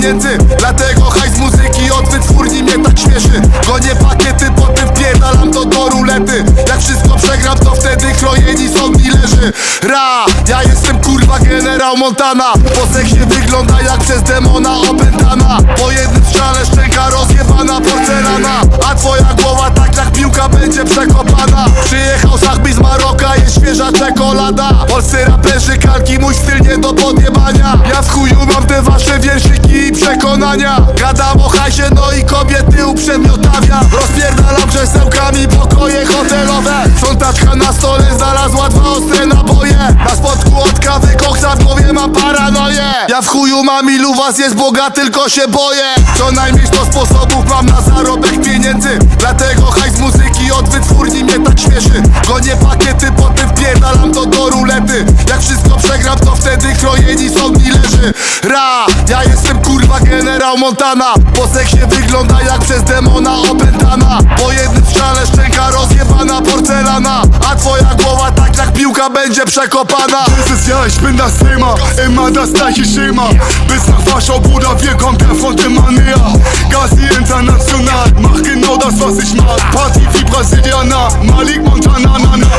pieniędzy. Dlatego hajs muzyki od wytwórni mnie tak śmieszy Gonię pakiety, potem wpierdalam to do rulety. Jak wszystko przegram to wtedy krojeni są leży. Ra, ja jestem kurwa generał Montana. Po seksie wygląda jak przez demona opętana. Po jednym strzale szczęka rozjebana porcelana. A twoja głowa tak jak piłka będzie przekopana. Przyjechał Sachbi z Maroka, jest świeża czekolada. Polscy raperzy, kalki, mój styl nie do podjebania. Ja w chuju mam te wasze wierszyki przekonania. Gadam o hajsie, no i kobiety uprzedmiotawiam Rozpierdalam krzesełkami pokoje hotelowe. Sprzątaczka na stole znalazła dwa ostre naboje Na spodku od kawy koksa w głowie mam paranoję. Ja w chuju mam ilu was jest boga, tylko się boję. Co najmniej 100 sposobów mam na zarobek pieniędzy. Dlatego hajs muzyki od wytwórni mnie tak śmieszy. Gonię pakiety, potem wpierdalam to do rulety. Jak wszystko przegram to wtedy krojeni są leży. Ra, ja jestem kurwa generał Montana Po seksie wygląda jak przez demona opętana Po jednym strzale szczęka rozjebana porcelana A twoja głowa tak jak piłka będzie przekopana Dieses Jahr, ich bin das Thema, immer das gleiche Schema. Bis nach Warschau, Bruder, wir kommen der Front immer näher. Gazi international, mach genau das, was ich mag. Party wie Malik Montana, na, na.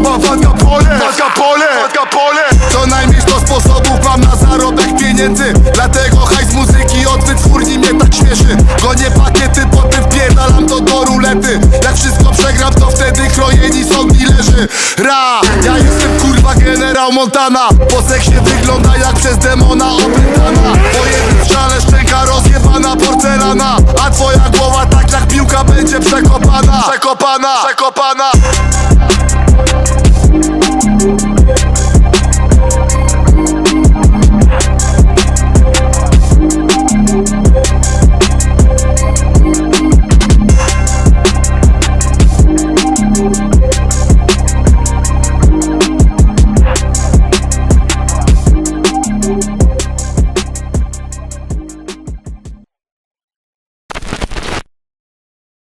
Bewaffnet, sagt dem Oberwart Capole. Capole, Capole. Co najmniej 100 sposobów mam na zarobek pieniędzy. Dlatego hajs muzyki od wytwórni mnie tak śmieszy. Gonię pakiety, potem wpierdalam to do rulety. Jak wszystko przegram to wtedy krojeni są leży. Ra, ja jestem kurwa generał Montana. Po seksie wygląda jak przez demona opętana. Po jednym strzale szczęka rozjebana porcelana. A twoja głowa tak jak piłka będzie przekopana. Przekopana, przekopana